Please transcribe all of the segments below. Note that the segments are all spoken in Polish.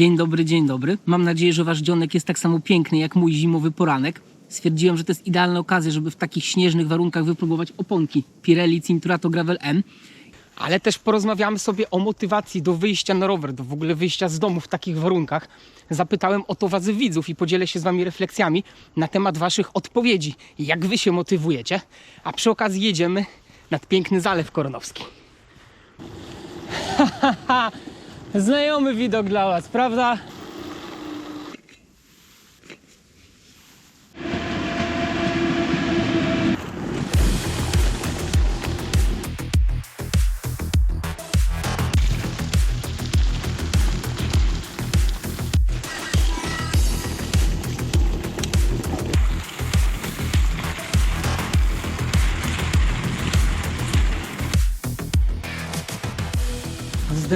Dzień dobry, dzień dobry. Mam nadzieję, że wasz dzionek jest tak samo piękny jak mój zimowy poranek. Stwierdziłem, że to jest idealna okazja, żeby w takich śnieżnych warunkach wypróbować oponki Pirelli Cinturato Gravel M. Ale też porozmawiamy sobie o motywacji do wyjścia na rower, do w ogóle wyjścia z domu w takich warunkach. Zapytałem o to was widzów i podzielę się z wami refleksjami na temat waszych odpowiedzi. Jak wy się motywujecie? A przy okazji jedziemy nad piękny Zalew Koronowski. Znajomy widok dla was, prawda?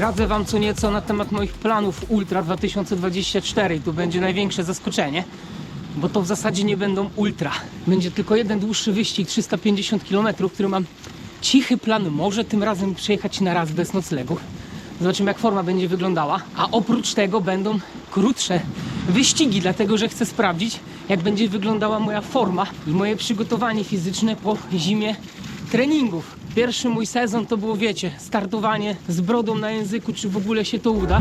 Zdradzę wam co nieco na temat moich planów Ultra 2024 i tu będzie największe zaskoczenie, bo to w zasadzie nie będą Ultra. Będzie tylko jeden dłuższy wyścig 350 km, który mam cichy plan, może tym razem przejechać na raz bez noclegów. Zobaczymy jak forma będzie wyglądała, a oprócz tego będą krótsze wyścigi, dlatego że chcę sprawdzić jak będzie wyglądała moja forma i moje przygotowanie fizyczne po zimie treningów. Pierwszy mój sezon to było, wiecie, startowanie z brodą na języku, czy w ogóle się to uda.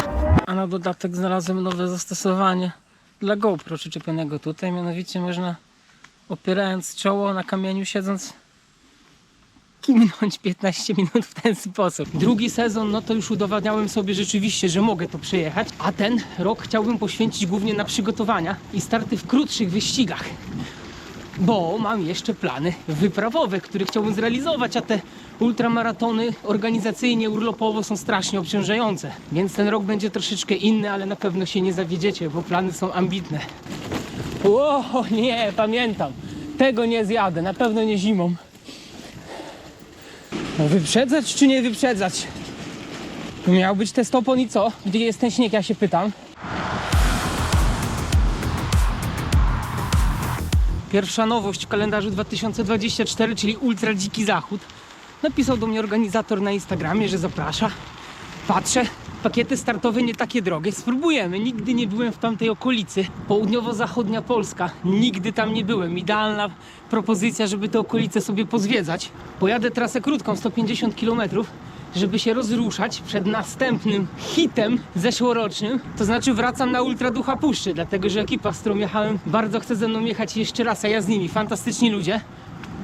A na dodatek znalazłem nowe zastosowanie dla GoPro przyczepionego tutaj. Mianowicie można opierając czoło na kamieniu siedząc kimnąć 15 minut w ten sposób. Drugi sezon, no to już udowadniałem sobie rzeczywiście, że mogę to przejechać, a ten rok chciałbym poświęcić głównie na przygotowania i starty w krótszych wyścigach bo mam jeszcze plany wyprawowe, które chciałbym zrealizować, a te ultramaratony organizacyjnie, urlopowo są strasznie obciążające. Więc ten rok będzie troszeczkę inny, ale na pewno się nie zawiedziecie, bo plany są ambitne. O nie, pamiętam. Tego nie zjadę, na pewno nie zimą. No, wyprzedzać czy nie wyprzedzać? Miał być test opon i co? Gdzie jest ten śnieg, ja się pytam. Pierwsza nowość w kalendarzu 2024, czyli Ultra Dziki Zachód. Napisał do mnie organizator na Instagramie, że zaprasza. Patrzę, pakiety startowe nie takie drogie. Spróbujemy. Nigdy nie byłem w tamtej okolicy. Południowo-zachodnia Polska. Nigdy tam nie byłem. Idealna propozycja, żeby te okolice sobie pozwiedzać. Pojadę trasę krótką, 150 km żeby się rozruszać przed następnym hitem zeszłorocznym. To znaczy wracam na Ultra Ducha Puszczy, dlatego że ekipa, z którą jechałem, bardzo chce ze mną jechać jeszcze raz, a ja z nimi. Fantastyczni ludzie.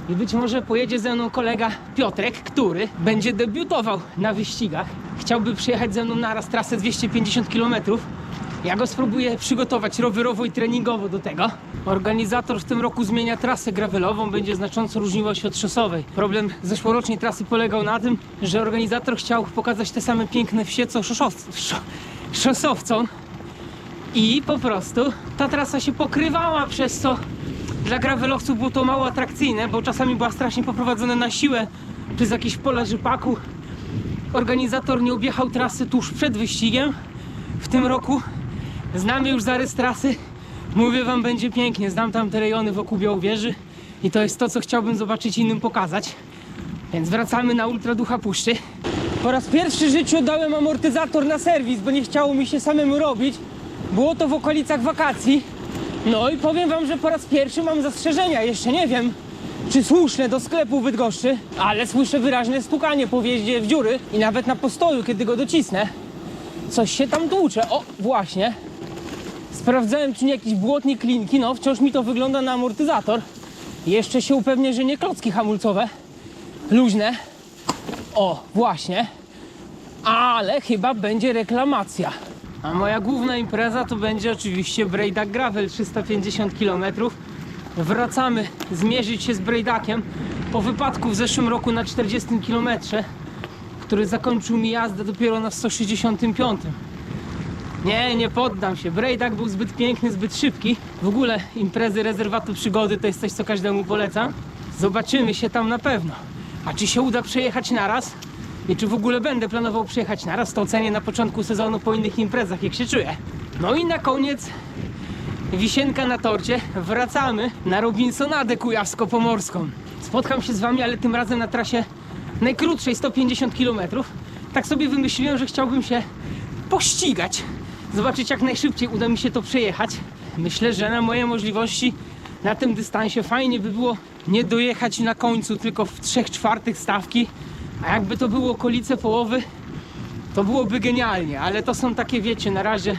I być może pojedzie ze mną kolega Piotrek, który będzie debiutował na wyścigach. Chciałby przyjechać ze mną na raz trasę 250 km. Ja go spróbuję przygotować rowerowo i treningowo do tego. Organizator w tym roku zmienia trasę gravelową, będzie znacząco różniła się od szosowej. Problem zeszłorocznej trasy polegał na tym, że organizator chciał pokazać te same piękne wsie co szosow- szo- szosowcom. I po prostu ta trasa się pokrywała, przez co dla gravelowców było to mało atrakcyjne, bo czasami była strasznie poprowadzona na siłę przez jakieś pola rzepaku. Organizator nie objechał trasy tuż przed wyścigiem. W tym roku znamy już zarys trasy. Mówię wam, będzie pięknie. Znam tam te rejony wokół Białowieży i to jest to, co chciałbym zobaczyć innym pokazać. Więc wracamy na Ultra Ducha Puszczy. Po raz pierwszy w życiu dałem amortyzator na serwis, bo nie chciało mi się samemu robić. Było to w okolicach wakacji. No i powiem wam, że po raz pierwszy mam zastrzeżenia. Jeszcze nie wiem, czy słuszne do sklepu Bydgoszczy, ale słyszę wyraźne stukanie po wjeździe w dziury i nawet na postoju, kiedy go docisnę. Coś się tam tłucze. O, właśnie. Sprawdzałem, czy nie jakieś błotnik klinki. No, wciąż mi to wygląda na amortyzator. Jeszcze się upewnię, że nie klocki hamulcowe. Luźne. O, właśnie. Ale chyba będzie reklamacja. A moja główna impreza to będzie oczywiście Brejdak Gravel 350 km. Wracamy zmierzyć się z Brejdakiem po wypadku w zeszłym roku na 40 km, który zakończył mi jazdę dopiero na 165. Nie, nie poddam się. Brejdak był zbyt piękny, zbyt szybki. W ogóle imprezy rezerwatu przygody to jest coś, co każdemu polecam. Zobaczymy się tam na pewno. A czy się uda przejechać naraz? I czy w ogóle będę planował przejechać naraz, to ocenię na początku sezonu po innych imprezach, jak się czuję. No i na koniec wisienka na torcie. Wracamy na Robinsonadę Kujawsko-Pomorską. Spotkam się z wami, ale tym razem na trasie najkrótszej 150 km. Tak sobie wymyśliłem, że chciałbym się pościgać zobaczyć jak najszybciej uda mi się to przejechać. Myślę, że na moje możliwości na tym dystansie fajnie by było nie dojechać na końcu, tylko w 3 czwartych stawki. A jakby to było okolice połowy, to byłoby genialnie, ale to są takie, wiecie, na razie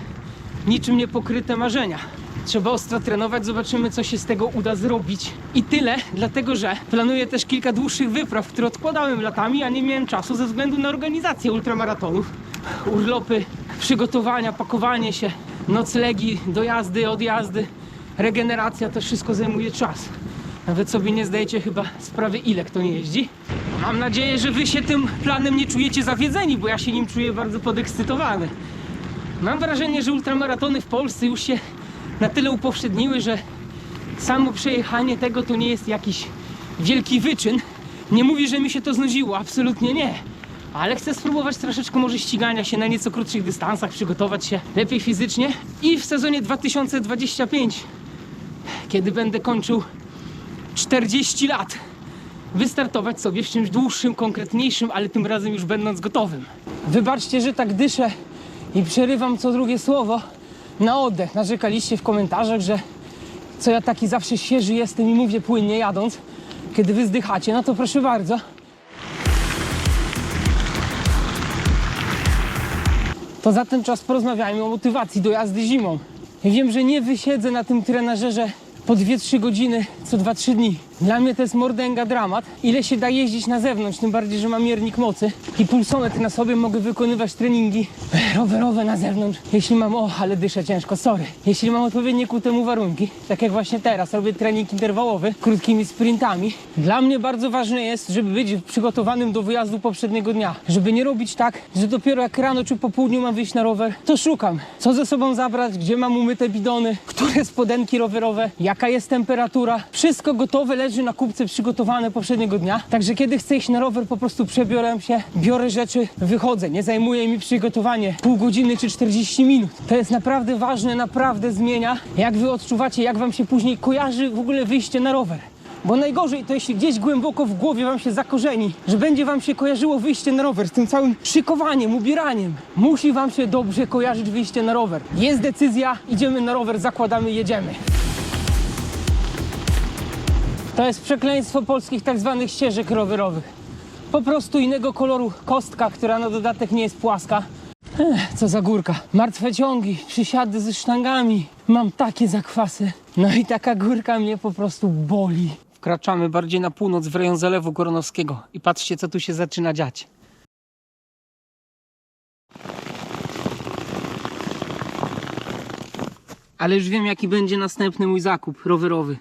niczym nie pokryte marzenia. Trzeba ostro trenować, zobaczymy co się z tego uda zrobić. I tyle, dlatego że planuję też kilka dłuższych wypraw, które odkładałem latami, a nie miałem czasu ze względu na organizację ultramaratonów. Urlopy, przygotowania, pakowanie się, noclegi, dojazdy, odjazdy, regeneracja, to wszystko zajmuje czas. Nawet sobie nie zdajecie chyba sprawy, ile kto nie jeździ. Mam nadzieję, że wy się tym planem nie czujecie zawiedzeni, bo ja się nim czuję bardzo podekscytowany. Mam wrażenie, że ultramaratony w Polsce już się na tyle upowszedniły, że samo przejechanie tego to nie jest jakiś wielki wyczyn. Nie mówię, że mi się to znudziło, absolutnie nie. Ale chcę spróbować troszeczkę może ścigania się na nieco krótszych dystansach, przygotować się lepiej fizycznie i w sezonie 2025, kiedy będę kończył 40 lat, wystartować sobie w czymś dłuższym, konkretniejszym, ale tym razem już będąc gotowym. Wybaczcie, że tak dyszę i przerywam co drugie słowo na oddech. Narzekaliście w komentarzach, że co ja taki zawsze świeży jestem i mówię płynnie jadąc, kiedy wy zdychacie. No to proszę bardzo. To za ten czas porozmawiajmy o motywacji do jazdy zimą. Ja wiem, że nie wysiedzę na tym trenażerze po 2-3 godziny co 2-3 dni. Dla mnie to jest mordęga dramat. Ile się da jeździć na zewnątrz, tym bardziej, że mam miernik mocy i pulsometr na sobie, mogę wykonywać treningi rowerowe na zewnątrz. Jeśli mam, o, ale dyszę ciężko, sorry. Jeśli mam odpowiednie ku temu warunki, tak jak właśnie teraz, robię trening interwałowy, krótkimi sprintami. Dla mnie bardzo ważne jest, żeby być przygotowanym do wyjazdu poprzedniego dnia. Żeby nie robić tak, że dopiero jak rano czy po południu mam wyjść na rower, to szukam, co ze sobą zabrać, gdzie mam umyte bidony, które spodenki rowerowe, jaka jest temperatura. Wszystko gotowe leży na kupce przygotowane poprzedniego dnia. Także kiedy chcę iść na rower, po prostu przebiorę się, biorę rzeczy, wychodzę. Nie zajmuje mi przygotowanie pół godziny czy 40 minut. To jest naprawdę ważne, naprawdę zmienia, jak wy odczuwacie, jak wam się później kojarzy w ogóle wyjście na rower. Bo najgorzej to jeśli gdzieś głęboko w głowie wam się zakorzeni, że będzie wam się kojarzyło wyjście na rower z tym całym szykowaniem, ubieraniem. Musi wam się dobrze kojarzyć wyjście na rower. Jest decyzja, idziemy na rower, zakładamy, jedziemy. To jest przekleństwo polskich tak zwanych ścieżek rowerowych. Po prostu innego koloru kostka, która na dodatek nie jest płaska. Ech, co za górka. Martwe ciągi, przysiady ze sztangami. Mam takie zakwasy. No i taka górka mnie po prostu boli. Wkraczamy bardziej na północ w rejon Zalewu Goronowskiego i patrzcie co tu się zaczyna dziać. Ale już wiem jaki będzie następny mój zakup rowerowy.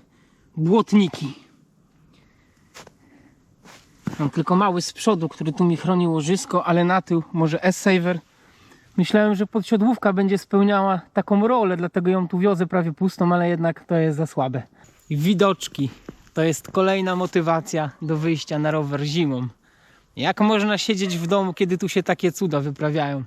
Błotniki. Mam tylko mały z przodu, który tu mi chroni łożysko, ale na tył może S-Saver. Myślałem, że podsiodłówka będzie spełniała taką rolę, dlatego ją tu wiozę prawie pustą, ale jednak to jest za słabe. Widoczki. To jest kolejna motywacja do wyjścia na rower zimą. Jak można siedzieć w domu, kiedy tu się takie cuda wyprawiają?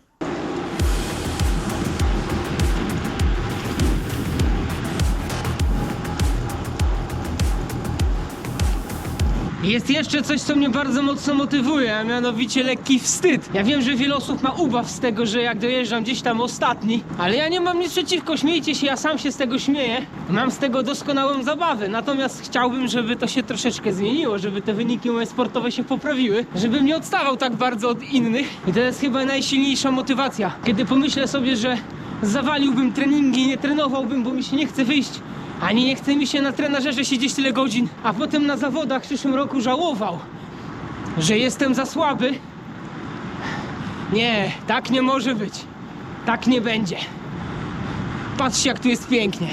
Jest jeszcze coś, co mnie bardzo mocno motywuje, a mianowicie lekki wstyd. Ja wiem, że wiele osób ma ubaw z tego, że jak dojeżdżam gdzieś tam ostatni, ale ja nie mam nic przeciwko, śmiejcie się, ja sam się z tego śmieję. Mam z tego doskonałą zabawę, natomiast chciałbym, żeby to się troszeczkę zmieniło, żeby te wyniki moje sportowe się poprawiły, żebym nie odstawał tak bardzo od innych. I to jest chyba najsilniejsza motywacja. Kiedy pomyślę sobie, że zawaliłbym treningi, nie trenowałbym, bo mi się nie chce wyjść ani nie chce mi się na trenażerze siedzieć tyle godzin, a potem na zawodach w przyszłym roku żałował, że jestem za słaby. Nie, tak nie może być. Tak nie będzie. Patrzcie, jak tu jest pięknie.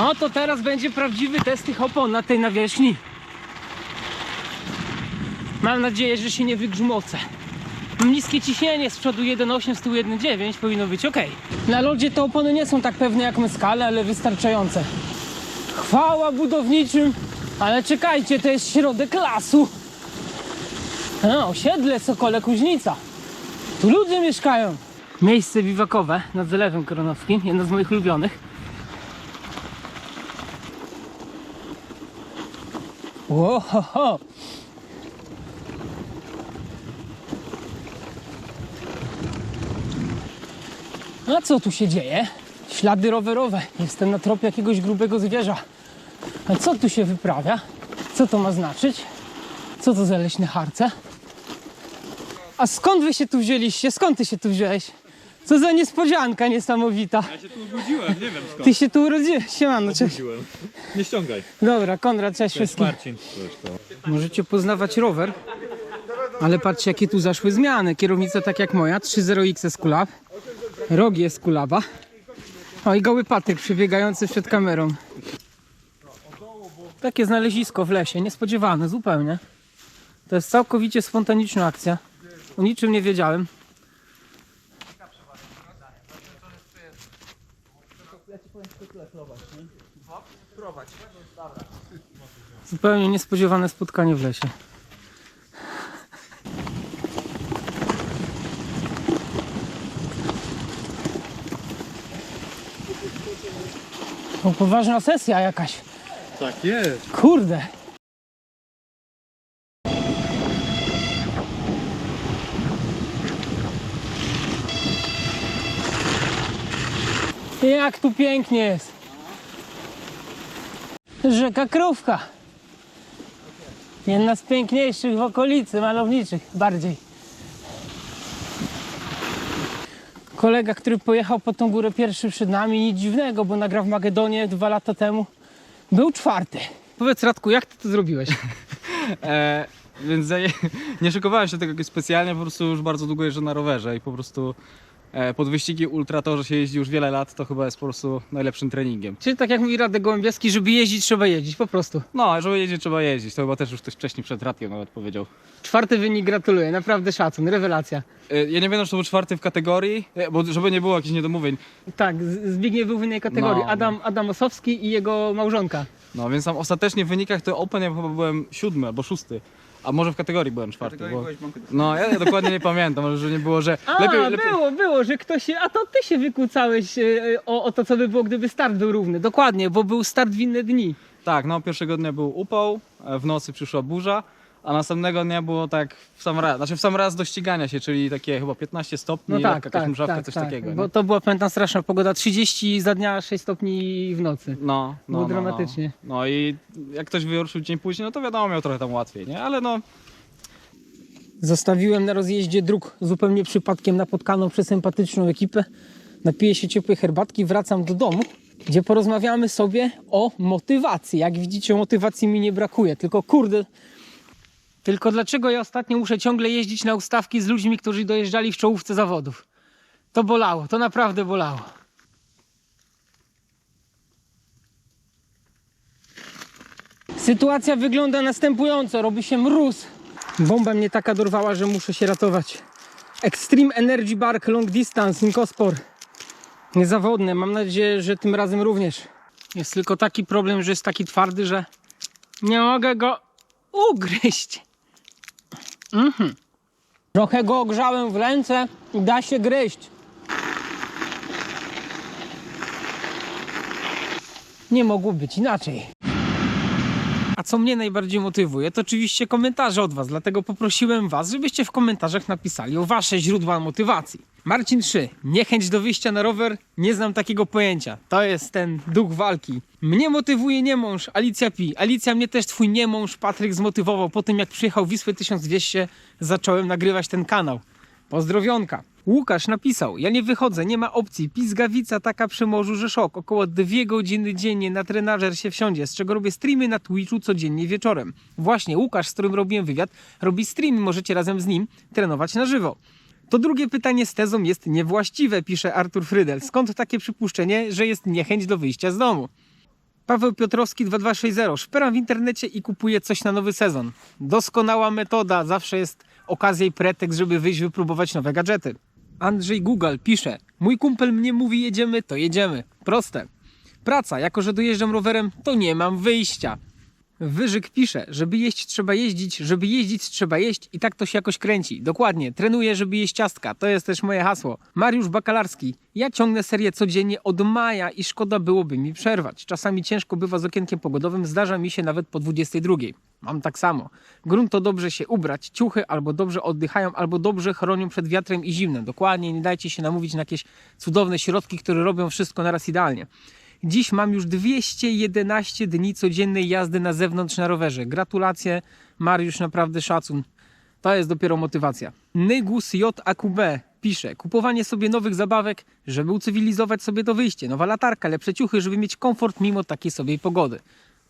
No to teraz będzie prawdziwy test tych opon na tej nawierzchni. Mam nadzieję, że się nie wygrzmocę. Mam niskie ciśnienie, z przodu 1,8, z tyłu 1,9, powinno być ok. Na lodzie te opony nie są tak pewne jak skale, ale wystarczające. Chwała budowniczym, ale czekajcie, to jest środek lasu. A, osiedle Sokole Kuźnica. Tu ludzie mieszkają. Miejsce biwakowe nad Zalewem Koronowskim, jedno z moich ulubionych. Łohoho! A co tu się dzieje? Ślady rowerowe. Jestem na tropie jakiegoś grubego zwierza. A co tu się wyprawia? Co to ma znaczyć? Co to za leśne harce? A skąd wy się tu wzięliście? Skąd ty się tu wziąłeś? Co za niespodzianka niesamowita. Ja się tu urodziłem, nie wiem skąd. Ty się tu urodziłeś. Siemano, cześć. Urodziłem. Nie ściągaj. Dobra, Konrad, cześć wszystkim. Marcin. Możecie poznawać rower, ale patrzcie jakie tu zaszły zmiany. Kierownica tak jak moja, 3.0X jest kulab, rog jest kulaba. O i goły Patryk przebiegający przed kamerą. Takie znalezisko w lesie, niespodziewane zupełnie. To jest całkowicie spontaniczna akcja. O niczym nie wiedziałem. Zupełnie niespodziewane spotkanie w lesie. O, poważna sesja jakaś. Tak jest. Kurde. Jak tu pięknie jest. Rzeka Krówka. Jedna z piękniejszych w okolicy, malowniczych bardziej. Kolega, który pojechał po tą górę pierwszy przed nami, nic dziwnego, bo nagrał w Magedonie dwa lata temu. Był czwarty. Powiedz Radku, jak ty to zrobiłeś? E, więc ja nie, szykowałem się tego jakoś specjalnie, po prostu już bardzo długo jeżdżę na rowerze i po prostu e, pod wyścigi ultra to, że się jeździ już wiele lat, to chyba jest po prostu najlepszym treningiem. Czyli tak jak mówi Radek Gołębieski, żeby jeździć trzeba jeździć, po prostu. No, żeby jeździć trzeba jeździć, to chyba też już ktoś wcześniej przed radkiem nawet powiedział. Czwarty wynik gratuluję, naprawdę szacun, rewelacja. E, ja nie wiem, czy to był czwarty w kategorii, e, bo żeby nie było jakichś niedomówień, Tak, Zbigniew był w innej kategorii, No. Adam, Adam Osowski i jego małżonka. no więc tam ostatecznie w wynikach to Open ja chyba byłem siódmy albo szósty. A może w kategorii byłem czwarty. Bo... No, ja, ja dokładnie nie pamiętam, ale że nie było, że A, lepiej, lepiej, było, było, że ktoś się, a to ty się wykłócałeś e, o, o to, co by było, gdyby start był równy. Dokładnie, bo był start w inne dni. Tak, no pierwszego dnia był upał, e, w nocy przyszła burza, a następnego dnia było tak w sam raz, znaczy w sam raz do ścigania się, czyli takie chyba 15 stopni, No tak, jakaś tak, mrzawka, tak, coś tak, takiego. Bo nie? to była, pamiętam, straszna pogoda, 30 za dnia, 6 stopni w nocy. No, no, Było no, dramatycznie. No. no i jak ktoś wyruszył dzień później, no to wiadomo, miał trochę tam łatwiej, nie? Ale no, Zostawiłem na rozjeździe dróg zupełnie przypadkiem napotkaną przez sympatyczną ekipę. Napiję się ciepłej herbatki, wracam do domu, gdzie porozmawiamy sobie o motywacji. Jak widzicie, motywacji mi nie brakuje, tylko kurde. Tylko dlaczego ja ostatnio muszę ciągle jeździć na ustawki z ludźmi, którzy dojeżdżali w czołówce zawodów? To bolało, to naprawdę bolało. Sytuacja wygląda następująco. Robi się mróz. Bomba mnie taka dorwała, że muszę się ratować. Extreme Energy Bark Long Distance Incospor. Niezawodne. Mam nadzieję, że tym razem również. Jest tylko taki problem, że jest taki twardy, że nie mogę go ugryźć. Mhm. Trochę go ogrzałem w ręce i da się gryźć. Nie mogło być inaczej. A co mnie najbardziej motywuje, to oczywiście komentarze od Was, dlatego poprosiłem Was, żebyście w komentarzach napisali o Wasze źródła motywacji. Marcin 3. Niechęć do wyjścia na rower? Nie znam takiego pojęcia. To jest ten duch walki. Mnie motywuje niemąż, Alicja Pi. Alicja, mnie też twój niemąż Patryk zmotywował. Po tym jak przyjechał Wisły 1200, zacząłem nagrywać ten kanał. Pozdrowionka. Łukasz napisał, ja nie wychodzę, nie ma opcji. Pizgawica taka przy morzu, że szok. Około dwie godziny dziennie na trenażer się wsiądzie, z czego robię streamy na Twitchu codziennie wieczorem. Właśnie Łukasz, z którym robiłem wywiad, robi streamy, możecie razem z nim trenować na żywo. To drugie pytanie z tezą jest niewłaściwe, pisze Artur Frydel. Skąd takie przypuszczenie, że jest niechęć do wyjścia z domu? Paweł Piotrowski 2260. Szperam w internecie i kupuję coś na nowy sezon. Doskonała metoda, zawsze jest okazja i pretekst, żeby wyjść wypróbować nowe gadżety. Andrzej Google pisze: Mój kumpel mnie mówi jedziemy, to jedziemy. Proste. Praca, jako że dojeżdżam rowerem, to nie mam wyjścia. Wyżyk pisze, żeby jeść trzeba jeździć, żeby jeździć trzeba jeść i tak to się jakoś kręci. Dokładnie, trenuję, żeby jeść ciastka, to jest też moje hasło. Mariusz Bakalarski, ja ciągnę serię codziennie od maja i szkoda byłoby mi przerwać. Czasami ciężko bywa z okienkiem pogodowym, zdarza mi się nawet po 22. Mam tak samo. Grunt to dobrze się ubrać, ciuchy albo dobrze oddychają, albo dobrze chronią przed wiatrem i zimnem. Dokładnie, nie dajcie się namówić na jakieś cudowne środki, które robią wszystko naraz idealnie. Dziś mam już 211 dni codziennej jazdy na zewnątrz na rowerze. Gratulacje, Mariusz, naprawdę szacun. To jest dopiero motywacja. Nygus JAQB pisze: Kupowanie sobie nowych zabawek, żeby ucywilizować sobie to wyjście. Nowa latarka, lepsze ciuchy, żeby mieć komfort mimo takiej sobie pogody.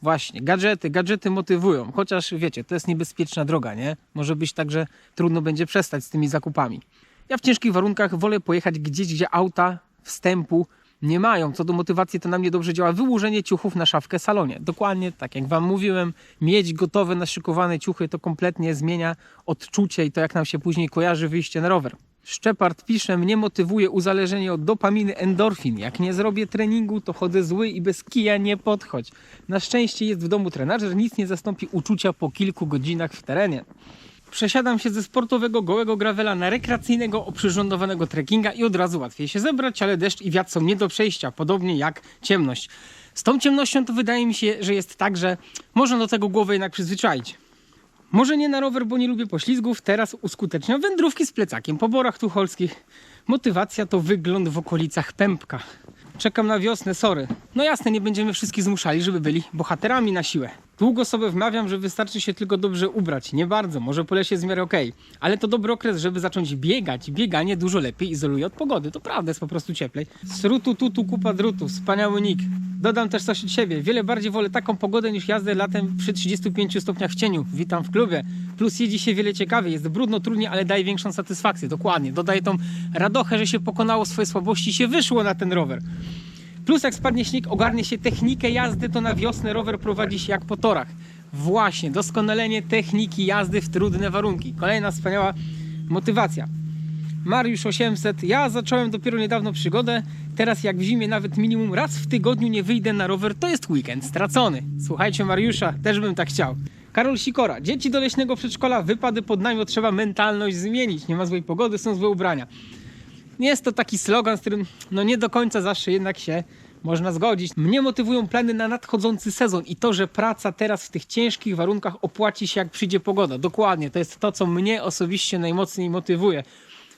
Właśnie, gadżety, gadżety motywują, chociaż wiecie, to jest niebezpieczna droga, nie? Może być tak, że trudno będzie przestać z tymi zakupami. Ja w ciężkich warunkach wolę pojechać gdzieś, gdzie auta wstępu nie mają. Co do motywacji, to na mnie dobrze działa wyłożenie ciuchów na szafkę salonie. Dokładnie tak jak Wam mówiłem, mieć gotowe, naszykowane ciuchy to kompletnie zmienia odczucie i to, jak nam się później kojarzy wyjście na rower. Szczepard pisze, mnie motywuje uzależnienie od dopaminy endorfin. Jak nie zrobię treningu, to chodzę zły i bez kija nie podchodź. Na szczęście jest w domu trenażer, nic nie zastąpi uczucia po kilku godzinach w terenie. Przesiadam się ze sportowego gołego gravela na rekreacyjnego oprzyrządowanego trekkinga i od razu łatwiej się zebrać, ale deszcz i wiatr są nie do przejścia, podobnie jak ciemność. Z tą ciemnością to wydaje mi się, że jest tak, że można do tego głowę jednak przyzwyczaić. Może nie na rower, bo nie lubię poślizgów, teraz uskuteczniam wędrówki z plecakiem po borach tucholskich. Motywacja to wygląd w okolicach pępka. Czekam na wiosnę, sorry. No jasne, nie będziemy wszystkich zmuszali, żeby byli bohaterami na siłę. Długo sobie wmawiam, że wystarczy się tylko dobrze ubrać. Nie bardzo, może po lesie jest w miarę. Ale to dobry okres, żeby zacząć biegać. Bieganie dużo lepiej izoluje od pogody. To prawda, jest po prostu cieplej. Srutu tutu kupa drutu, wspaniały nick. Dodam też coś od siebie. Wiele bardziej wolę taką pogodę niż jazdę latem przy 35 stopniach w cieniu. Witam w klubie. Plus jedzie się wiele ciekawiej. Jest brudno, trudnie, ale daje większą satysfakcję. Dokładnie. Dodaje tą radochę, że się pokonało swoje słabości i się wyszło na ten rower. Plus jak spadnie śnieg, ogarnie się technikę jazdy, to na wiosnę rower prowadzi się jak po torach. Właśnie, doskonalenie techniki jazdy w trudne warunki. Kolejna wspaniała motywacja. Mariusz 800. Ja zacząłem dopiero niedawno przygodę. Teraz jak w zimie nawet minimum raz w tygodniu nie wyjdę na rower, to jest weekend stracony. Słuchajcie Mariusza, też bym tak chciał. Karol Sikora. Dzieci do leśnego przedszkola, wypady pod namiot, trzeba mentalność zmienić. Nie ma złej pogody, są złe ubrania. Jest to taki slogan, z którym no nie do końca zawsze jednak się można zgodzić. Mnie motywują plany na nadchodzący sezon i to, że praca teraz w tych ciężkich warunkach opłaci się jak przyjdzie pogoda. Dokładnie, to jest to, co mnie osobiście najmocniej motywuje.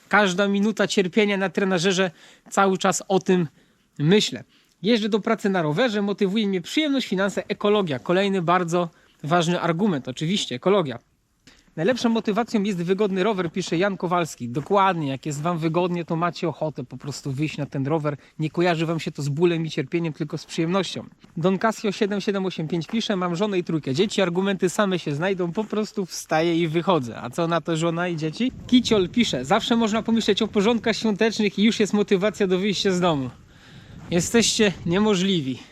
Każda minuta cierpienia na trenażerze cały czas o tym myślę. Jeżdżę do pracy na rowerze, motywuje mnie przyjemność, finanse, ekologia. Kolejny bardzo ważny argument, oczywiście, ekologia. Najlepszą motywacją jest wygodny rower, pisze Jan Kowalski. Dokładnie, jak jest Wam wygodnie, to macie ochotę po prostu wyjść na ten rower. Nie kojarzy Wam się to z bólem i cierpieniem, tylko z przyjemnością. Don Casio 7785 pisze, mam żonę i trójkę dzieci, argumenty same się znajdą, po prostu wstaję i wychodzę. A co na to żona i dzieci? Kiciol pisze, zawsze można pomyśleć o porządkach świątecznych i już jest motywacja do wyjścia z domu. Jesteście niemożliwi.